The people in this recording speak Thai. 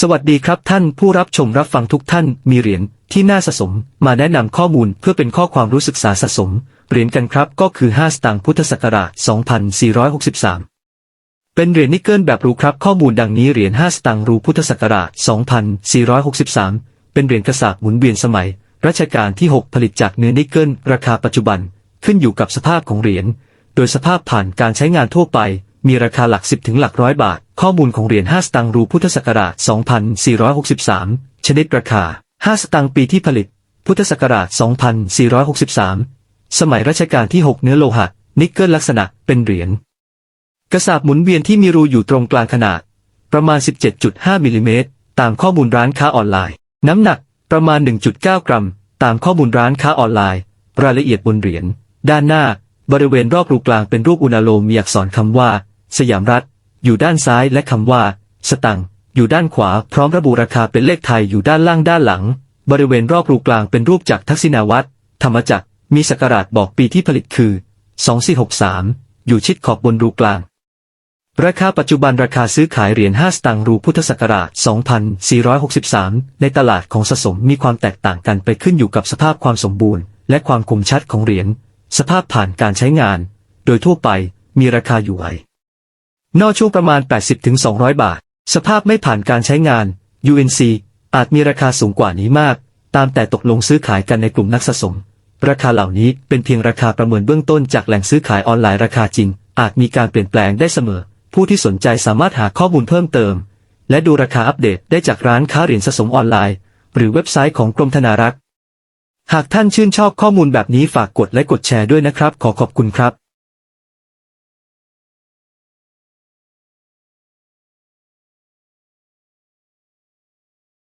สวัสดีครับท่านผู้รับชมรับฟังทุกท่านมีเหรียญที่น่าสะสม มาแนะนำข้อมูลเพื่อเป็นข้อความรู้ศึกษาสะสม เหรียญกันครับก็คือ 5 สตางค์พุทธศักราช 2463 เป็นเหรียญนิกเกิลแบบรูครับข้อมูลดังนี้เหรียญ 5 สตางค์รูพุทธศักราช 2463 เป็นเหรียญกระสาบหมุนเวียนสมัย รัชกาลที่ 6 ผลิตจากเนื้อนิกเกิลราคาปัจจุบันขึ้นอยู่กับสภาพของเหรียญ โดยสภาพผ่านการใช้งานทั่วไป มีราคาหลักสิบถึงหลักร้อยบาท ข้อมูลของเหรียญ5สตางค์รูพุทธศักราช 2463 ชนิดราคา 5 สตางค์ปีที่ผลิต พุทธศักราช 2463 สมัยรัชกาลที่ 6 เนื้อโลหะ นิกเกิลลักษณะเป็นเหรียญกระสาบหมุนเวียนที่มีรูอยู่ตรงกลางขนาด ประมาณ 17.5มิลลิเมตรตามข้อมูลร้านค้าออนไลน์ น้ำหนักประมาณ 1.9 กรัม ตามข้อมูลร้านค้าออนไลน์ รายละเอียดบนเหรียญ ด้านหน้า บริเวณรอบรูกลางเป็นรูปอุณาโลมมีอักษรคำว่า สยามรัฐ อยู่ด้านซ้ายและคำว่า สตังอยู่ด้านขวาพร้อมระบุราคาเป็นเลขไทยอยู่ด้านล่างด้านหลัง บริเวณรอบรูกลางเป็นรูปจากรทักษิณาวัตรธรรมจักรมีศักราชบอกปีที่ผลิตคือ 2463 อยู่ชิดขอบบนรูกลาง ราคาปัจจุบันราคาซื้อขายเหรียญ5สตางค์รูพุทธศักราช 2463 ในตลาดของสะสมมีความแตกต่างกันไปขึ้นอยู่กับสภาพความสมบูรณ์ และความคมชัดของเหรียญ สภาพผ่านการใช้งาน โดยทั่วไปมีราคาอยู่ไอ นอกช่วงประมาณ 80-200 บาท สภาพไม่ผ่านการใช้งาน UNC อาจมีราคาสูงกว่านี้มาก ตามแต่ตกลงซื้อขายกันในกลุ่มนักสะสม ราคาเหล่านี้เป็นเพียงราคาประเมินเบื้องต้นจากแหล่งซื้อขายออนไลน์ราคาจริง อาจมีการเปลี่ยนแปลงได้เสมอ ผู้ที่สนใจสามารถหาข้อมูลเพิ่มเติม และดูราคาอัปเดตได้จากร้านค้าเหรียญสะสมออนไลน์ หรือเว็บไซต์ของกรมธนารักษ์ หากท่านชื่นชอบข้อมูลแบบนี้ฝากกดและกดแชร์ด้วยนะครับ ขอขอบคุณครับ